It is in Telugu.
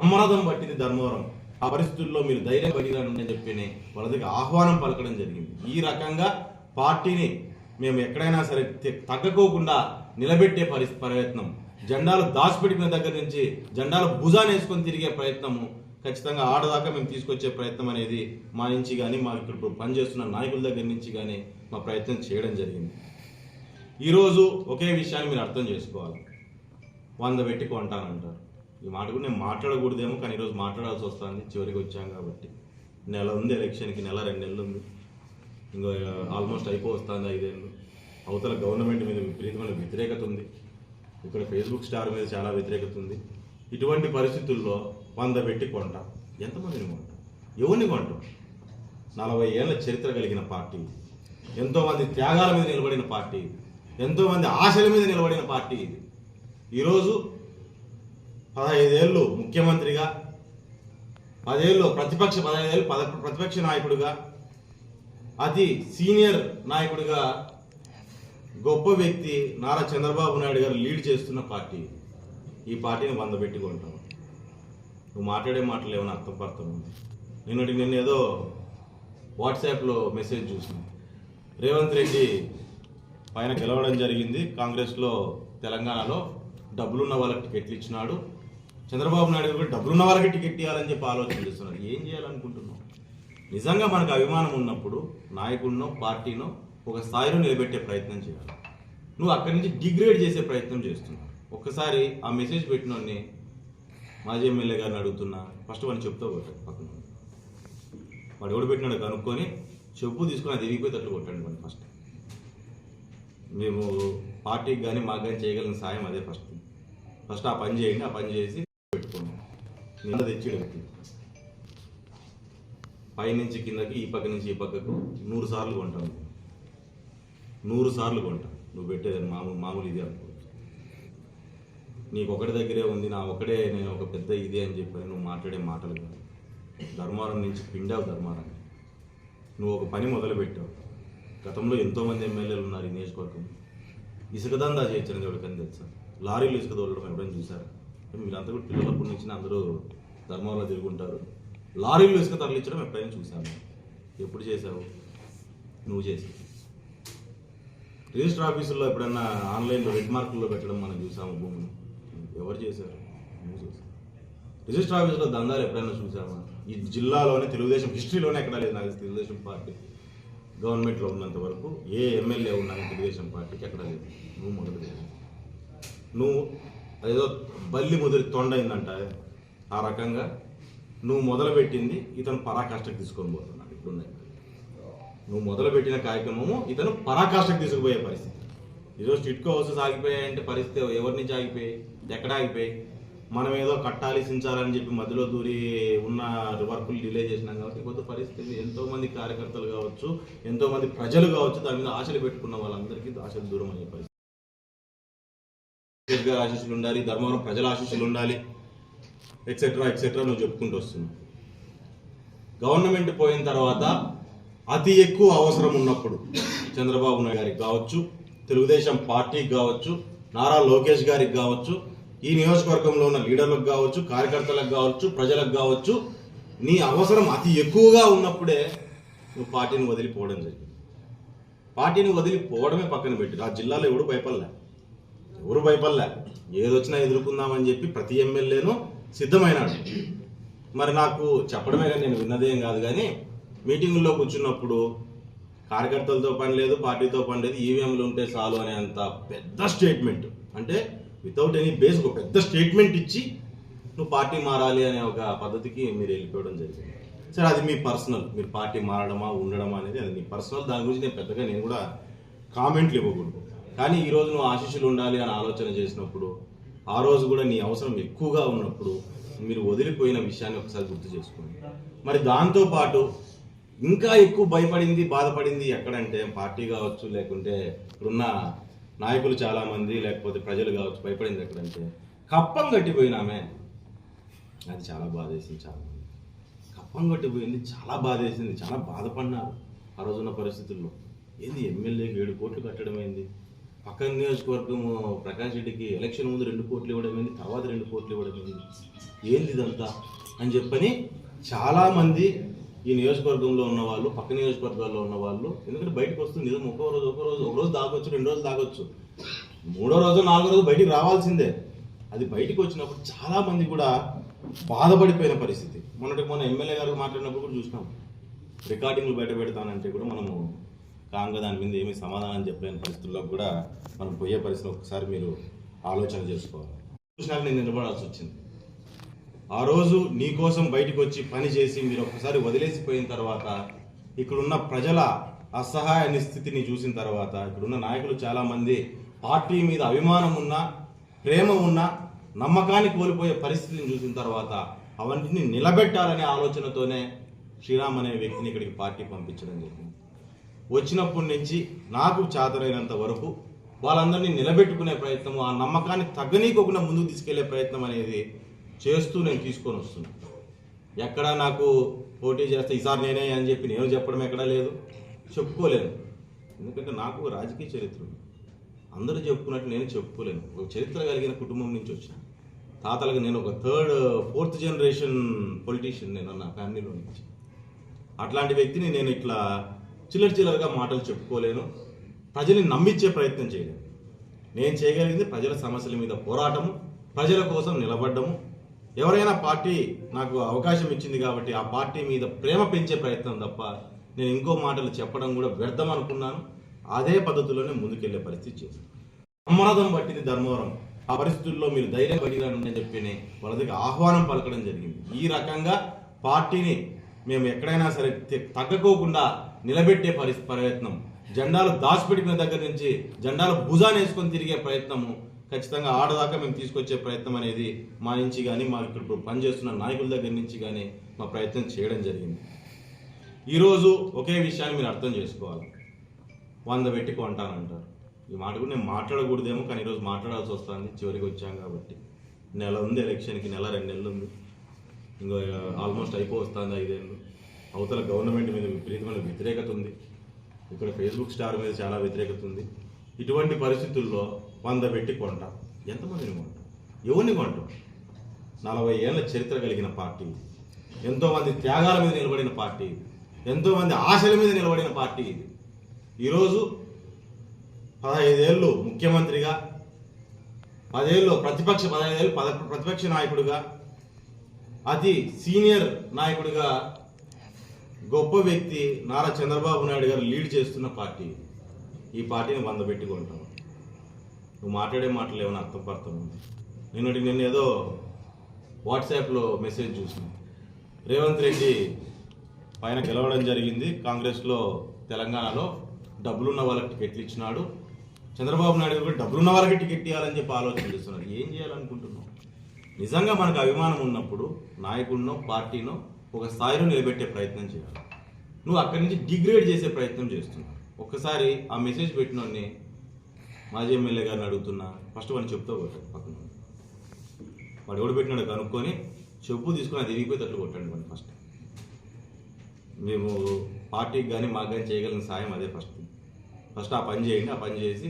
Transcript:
అమరదం పట్టింది ధర్మవరం. ఆ పరిస్థితుల్లో మీరు ధైర్యం కలిగిరండి చెప్పినే వాళ్ళకి ఆహ్వానం పలకడం జరిగింది. ఈ రకంగా పార్టీని మేము ఎక్కడైనా సరే తగ్గకోకుండా నిలబెట్టే పరి ప్రయత్నం జెండాలు దాచిపెట్టిన దగ్గర నుంచి జెండాలు భుజాన్ని వేసుకొని తిరిగే ప్రయత్నము ఖచ్చితంగా ఆడదాకా మేము తీసుకొచ్చే ప్రయత్నం అనేది మా నుంచి కానీ మా ఇక్కడ ఇప్పుడు పనిచేస్తున్న నాయకుల దగ్గర నుంచి కానీ మా ప్రయత్నం చేయడం జరిగింది. ఈరోజు ఒకే విషయాన్ని మీరు అర్థం చేసుకోవాలి. వంద పెట్టి కొంటానంటారు. ఈ మాట కూడా నేను మాట్లాడకూడదేమో కానీ ఈరోజు మాట్లాడాల్సి వస్తుంది. చివరికి వచ్చాం కాబట్టి. నెల ఉంది ఎలక్షన్కి నెల రెండు నెలలు ఉంది. ఇంకో ఆల్మోస్ట్ అయిపో వస్తుంది ఐదేళ్ళు. అవతల గవర్నమెంట్ మీద విపరీతమైన వ్యతిరేకత ఉంది. ఇక్కడ ఫేస్బుక్ స్టార్ మీద చాలా వ్యతిరేకత ఉంది. ఇటువంటి పరిస్థితుల్లో వంద పెట్టి కొంట. ఎంతమందిని కొంటాం? ఎవరిని కొంటాం? నలభై ఏళ్ళ చరిత్ర కలిగిన పార్టీ ఎంతోమంది త్యాగాల మీద నిలబడిన పార్టీ ఎంతోమంది ఆశల మీద నిలబడిన పార్టీ ఇది. ఈరోజు పదహైదేళ్ళు ముఖ్యమంత్రిగా పదేళ్ళు ప్రతిపక్ష పదహైదేళ్ళు పద ప్రతిపక్ష నాయకుడిగా అతి సీనియర్ నాయకుడిగా గొప్ప వ్యక్తి నారా చంద్రబాబు నాయుడు గారు లీడ్ చేస్తున్న పార్టీ. ఈ పార్టీని వంద పెట్టుకుంటాం. నువ్వు మాట్లాడే మాటలు ఏమైనా అర్థం పర్థం ఉంది నిన్నటి నిన్న ఏదో వాట్సాప్లో మెసేజ్ చూసిన. రేవంత్ రెడ్డి పైన గెలవడం జరిగింది. కాంగ్రెస్లో తెలంగాణలో డబ్బులున్న వాళ్ళకి టికెట్లు ఇచ్చినాడు. చంద్రబాబు నాయుడు గారు కూడా డబ్బులున్న వాళ్ళకి టికెట్ ఇవ్వాలని చెప్పి ఆలోచన చేస్తున్నాడు ఏం చేయాలనుకుంటున్నావు? నిజంగా మనకు అభిమానం ఉన్నప్పుడు నాయకుడినో పార్టీనో ఒక స్థాయిలో నిలబెట్టే ప్రయత్నం చేయాలి. నువ్వు అక్కడి నుంచి డిగ్రేడ్ చేసే ప్రయత్నం చేస్తున్నావు. ఒక్కసారి ఆ మెసేజ్ పెట్టినోడిని మాజీ ఎమ్మెల్యే గారిని అడుగుతున్నా. ఫస్ట్ వాడిని చెప్తా కొట్టాడు పక్కన. వాడు ఎవడు పెట్టినాడు కనుక్కొని చెప్పు తీసుకొని అది విరిగిపోయి తట్లు కొట్టండి వాడిని ఫస్ట్. మేము పార్టీకి కానీ మాకు కానీ చేయగలిగిన సాయం అదే ఫస్ట్. ఫస్ట్ ఆ పని చేయండి. ఆ పని చేసి నిన్న తెచ్చి వ్యక్తి. పైనుంచి కిందకి ఈ పక్క నుంచి ఈ పక్కకు నూరు సార్లు కొంటాను నూరు సార్లు కొంటా. నువ్వు పెట్టేదని మామూలు మామూలు ఇది అనుకో. నీకు ఒకటి దగ్గరే ఉంది నా ఒకడే నేను ఒక పెద్ద ఇది అని చెప్పి నువ్వు మాట్లాడే మాటలు కాదు. ధర్మారం నుంచి పిండావు ధర్మారం నువ్వు ఒక పని మొదలుపెట్టావు. గతంలో ఎంతోమంది ఎమ్మెల్యేలు ఉన్నారు ఈ నియోజకవర్గం ఇసుక దందా చేయొచ్చని ఎవరికని తెలుసా? లారీలు ఇసుక దొరకడం ఎవరైనా చూసారా వీళ్ళంతా కూడా పిల్లలప్పటి నుంచి అందరూ ధర్మంలో తిరుగుంటారు. లారీలు వేసుకుని తరలించడం ఎప్పుడైనా చూశాను ఎప్పుడు చేశావు? నువ్వు చేసావు రిజిస్టర్ ఆఫీసుల్లో ఎప్పుడన్నా ఆన్లైన్లో రెడ్ మార్కుల్లో పెట్టడం మనం చూసాము భూమిని. ఎవరు చేశారు? నువ్వు చేశావు. రిజిస్టర్ ఆఫీసులో దందాలు ఎప్పుడైనా చూసామా ఈ జిల్లాలోనే తెలుగుదేశం హిస్టరీలోనే ఎక్కడా లేదు నాకు తెలుగుదేశం పార్టీ గవర్నమెంట్లో ఉన్నంత వరకు ఏ ఎమ్మెల్యే ఉన్నా తెలుగుదేశం పార్టీకి ఎక్కడ లేదు. నువ్వు మొదలు లేదు నువ్వు అదేదో బల్లి ముదిరి తొండైందంట. ఆ రకంగా నువ్వు మొదలుపెట్టింది ఇతను పరాకాష్ఠకు తీసుకొని పోతున్నాడు. ఇప్పుడున్న నువ్వు మొదలుపెట్టిన కార్యక్రమము ఇతను పరాకాష్ఠకు తీసుకుపోయే పరిస్థితి. ఈరోజు టిట్కో హౌసెస్ ఆగిపోయాయంటే పరిస్థితి ఎవరి నుంచి ఆగిపోయి? ఎక్కడ ఆగిపోయి? మనం ఏదో కట్టాలి సించాలని చెప్పి మధ్యలో దూరి ఉన్న వర్కులు డిలే చేసినాం కాబట్టి కొత్త పరిస్థితి ఎంతోమంది కార్యకర్తలు కావచ్చు ఎంతోమంది ప్రజలు కావచ్చు దాని మీద ఆశలు పెట్టుకున్న వాళ్ళందరికీ ఆశలు దూరం అయ్యే పరిస్థితి. గారి ఆశీస్సులు ఉండాలి ధర్మవరం ప్రజల ఆశీస్సులు ఉండాలి ఎక్సెట్రా ఎక్సెట్రా నువ్వు చెప్పుకుంటూ వస్తున్నావు గవర్నమెంట్ పోయిన తర్వాత అతి ఎక్కువ అవసరం ఉన్నప్పుడు చంద్రబాబు నాయుడు గారికి కావచ్చు తెలుగుదేశం పార్టీకి కావచ్చు నారా లోకేష్ గారికి కావచ్చు ఈ నియోజకవర్గంలో ఉన్న లీడర్లకు కావచ్చు కార్యకర్తలకు కావచ్చు ప్రజలకు కావచ్చు నీ అవసరం అతి ఎక్కువగా ఉన్నప్పుడే నువ్వు పార్టీని వదిలిపోవడం జరిగింది. పార్టీని వదిలిపోవడమే పక్కన పెట్టి ఆ జిల్లాలో ఎవడు భయపడలే. ఎవరు భయపడలే. ఏదొచ్చినా ఎదుర్కొందామని చెప్పి ప్రతి ఎమ్మెల్యేను సిద్ధమైనాడు. మరి నాకు చెప్పడమే కానీ నేను విన్నదేం కాదు కానీ మీటింగుల్లో కూర్చున్నప్పుడు కార్యకర్తలతో పని లేదు పార్టీతో పని లేదు ఈవీఎంలు ఉంటే చాలు అనే అంత పెద్ద స్టేట్మెంట్. అంటే వితౌట్ ఎనీ బేస్ ఒక పెద్ద స్టేట్మెంట్ ఇచ్చి నువ్వు పార్టీ మారాలి అనే ఒక పద్ధతికి మీరు వెళ్ళిపోవడం జరిగింది. సరే అది మీ పర్సనల్. మీరు పార్టీ మారడమా ఉండడమా అనేది అది మీ పర్సనల్. దాని గురించి నేను పెద్దగా నేను కూడా కామెంట్లు ఇవ్వకూడదు. కానీ ఈరోజు నువ్వు ఆశీస్సులు ఉండాలి అని ఆలోచన చేసినప్పుడు ఆ రోజు కూడా నీ అవసరం ఎక్కువగా ఉన్నప్పుడు మీరు వదిలిపోయిన విషయాన్ని ఒకసారి గుర్తు చేసుకోండి. మరి దాంతో పాటు ఇంకా ఎక్కువ భయపడింది బాధపడింది ఎక్కడంటే పార్టీ కావచ్చు లేకుంటే ఇప్పుడున్న నాయకులు చాలామంది లేకపోతే ప్రజలు కావచ్చు భయపడింది ఎక్కడంటే కప్పం కట్టిపోయినామే. అది చాలా బాధేసింది చాలా కప్పం కట్టిపోయింది చాలా బాధేసింది చాలా బాధపడినారు ఆ రోజున్న పరిస్థితుల్లో. ఏంది ఎమ్మెల్యేకి ఏడు కోట్లు కట్టడం పక్కన నియోజకవర్గం ప్రకాష్ రెడ్డికి ఎలక్షన్ ముందు రెండు కోట్లు ఇవ్వడమేంది తర్వాత రెండు కోట్లు ఇవ్వడం ఏంది ఇదంతా అని చెప్పని చాలామంది ఈ నియోజకవర్గంలో ఉన్న వాళ్ళు పక్క నియోజకవర్గాల్లో ఉన్న వాళ్ళు ఎందుకంటే బయటకు వస్తుంది నిజం ఒక్కో రోజు ఒక రోజు ఒక రోజు దాగొచ్చు రెండు రోజులు దాగొచ్చు. మూడో రోజు నాలుగో రోజు బయటికి రావాల్సిందే. అది బయటకు వచ్చినప్పుడు చాలామంది కూడా బాధపడిపోయిన పరిస్థితి. మొన్నటి మొన్న ఎమ్మెల్యే గారు మాట్లాడినప్పుడు కూడా చూసినాం. రికార్డింగ్లు బయట పెడతానంటే కూడా మనము కాంగ్రెస్ దాని మీద ఏమీ సమాధానం చెప్పలేని పరిస్థితుల్లో కూడా మనం పోయే పరిస్థితి ఒకసారి మీరు ఆలోచన చేసుకోవాలి. చూసినాక నేను నిలబడాల్సి వచ్చింది. ఆ రోజు నీ కోసం బయటకు వచ్చి పని చేసి మీరు ఒక్కసారి వదిలేసిపోయిన తర్వాత ఇక్కడున్న ప్రజల అసహాయ నిస్థితిని చూసిన తర్వాత ఇక్కడున్న నాయకులు చాలామంది పార్టీ మీద అభిమానం ఉన్నా ప్రేమ ఉన్నా నమ్మకాన్ని కోల్పోయే పరిస్థితిని చూసిన తర్వాత అవన్నీ నిలబెట్టాలనే ఆలోచనతోనే శ్రీరామ్ అనే వ్యక్తిని ఇక్కడికి పార్టీ పంపించడం జరిగింది. వచ్చినప్పటి నుంచి నాకు చాతరైనంత వరకు వాళ్ళందరినీ నిలబెట్టుకునే ప్రయత్నం ఆ నమ్మకాన్ని తగ్గనీకోకుండా ముందుకు తీసుకెళ్ళే ప్రయత్నం అనేది చేస్తూ నేను తీసుకొని వస్తున్నాను ఎక్కడా నాకు పోటీ చేస్తే ఈసారి నేనే అని చెప్పి నేను చెప్పడం ఎక్కడా లేదు. చెప్పుకోలేను. ఎందుకంటే నాకు రాజకీయ చరిత్ర అందరూ చెప్పుకున్నట్టు నేను చెప్పుకోలేను. ఒక చరిత్ర కలిగిన కుటుంబం నుంచి వచ్చిన. తాతలకు నేను ఒక థర్డ్ ఫోర్త్ జనరేషన్ పొలిటీషియన్ నేను నా ఫ్యామిలీలో నుంచి. అట్లాంటి వ్యక్తిని నేను ఇట్లా చిల్లర చిల్లరగా మాటలు చెప్పుకోలేను. ప్రజల్ని నమ్మించే ప్రయత్నం చేయలేను నేను చేయగలిగింది ప్రజల సమస్యల మీద పోరాటము ప్రజల కోసం నిలబడ్డము. ఎవరైనా పార్టీ నాకు అవకాశం ఇచ్చింది కాబట్టి ఆ పార్టీ మీద ప్రేమ పెంచే ప్రయత్నం తప్ప నేను ఇంకో మాటలు చెప్పడం కూడా వ్యర్థం అనుకున్నాను. అదే పద్ధతిలోనే ముందుకెళ్ళే పరిస్థితి చేశాను. అమ్మరథం పట్టింది ధర్మవరం. ఆ పరిస్థితుల్లో మీరు ధైర్యం పడిరాని చెప్పి వాళ్ళ దగ్గర ఆహ్వానం పలకడం జరిగింది. ఈ రకంగా పార్టీని మేము ఎక్కడైనా సరే తగ్గకోకుండా నిలబెట్టే పరి ప్రయత్నం. జెండాలు దాచిపెట్టిన దగ్గర నుంచి జెండాలు భుజాన్ని వేసుకొని తిరిగే ప్రయత్నము ఖచ్చితంగా ఆడదాకా మేము తీసుకొచ్చే ప్రయత్నం అనేది మా నుంచి కానీ మా ఇక్కడ ఇప్పుడు పనిచేస్తున్న నాయకుల దగ్గర నుంచి కానీ మా ప్రయత్నం చేయడం జరిగింది. ఈరోజు ఒకే విషయాన్ని మీరు అర్థం చేసుకోవాలి. వంద పెట్టి కొంటానంటారు. ఈ మాట కూడా నేను మాట్లాడకూడదేమో కానీ ఈరోజు మాట్లాడాల్సి వస్తుంది. చివరికి వచ్చాం కాబట్టి. నెల ఉంది ఎలక్షన్కి నెల రెండు నెలలు ఉంది. ఇంకా ఆల్మోస్ట్ అయిపో వస్తుంది ఐదేళ్ళు అవతల గవర్నమెంట్ మీద విపరీతమైన వ్యతిరేకత ఉంది. ఇక్కడ ఫేస్బుక్ స్టార్ మీద చాలా వ్యతిరేకత ఉంది. ఇటువంటి పరిస్థితుల్లో వంద పెట్టి కొంట. ఎంతమందిని కొంట? ఎవరిని కొంటాం? నలభై ఏళ్ళ చరిత్ర కలిగిన పార్టీ. ఎంతోమంది త్యాగాల మీద నిలబడిన పార్టీ. ఎంతోమంది ఆశల మీద నిలబడిన పార్టీ ఇది. ఈరోజు పదహైదేళ్ళు ముఖ్యమంత్రిగా పదేళ్ళు ప్రతిపక్ష పదహైదేళ్ళు పద ప్రతిపక్ష నాయకుడిగా అతి సీనియర్ నాయకుడిగా గొప్ప వ్యక్తి నారా చంద్రబాబు నాయుడు గారు లీడ్ చేస్తున్న పార్టీ. ఈ పార్టీని వంద పెట్టుకుంటాం. నువ్వు మాట్లాడే మాటలు ఏమైనా అర్థం పర్థం ఉంది. నిన్నటి నిన్న ఏదో వాట్సాప్లో మెసేజ్ చూసిన. రేవంత్ రెడ్డి పైన గెలవడం జరిగింది. కాంగ్రెస్లో తెలంగాణలో డబ్బులున్న వాళ్ళకి టికెట్లు ఇచ్చినాడు. చంద్రబాబు నాయుడు గారు కూడా డబ్బులున్న వాళ్ళకి టికెట్ ఇవ్వాలని చెప్పి ఆలోచన చేస్తున్నారు. ఏం చేయాలనుకుంటున్నావు? నిజంగా మనకు అభిమానం ఉన్నప్పుడు నాయకుడినో పార్టీనో ఒక స్థాయిలో నిలబెట్టే ప్రయత్నం చేయాలి. నువ్వు అక్కడి నుంచి డిగ్రేడ్ చేసే ప్రయత్నం చేస్తున్నావు. ఒక్కసారి ఆ మెసేజ్ పెట్టినోడిని మాజీ ఎమ్మెల్యే గారిని అడుగుతున్నా. ఫస్ట్ వాడిని చెప్తా కొట్టాడు పక్కన వాడు ఎవడు పెట్టినాడు కనుక్కొని చెప్పు తీసుకుని అది ఇరిగిపోయేటట్లు కొట్టండి వాడిని ఫస్ట్. మేము పార్టీకి కానీ మాకు కానీ చేయగలిగిన సాయం అదే ఫస్ట్. ఫస్ట్ ఆ పని చేయండి ఆ పని చేసి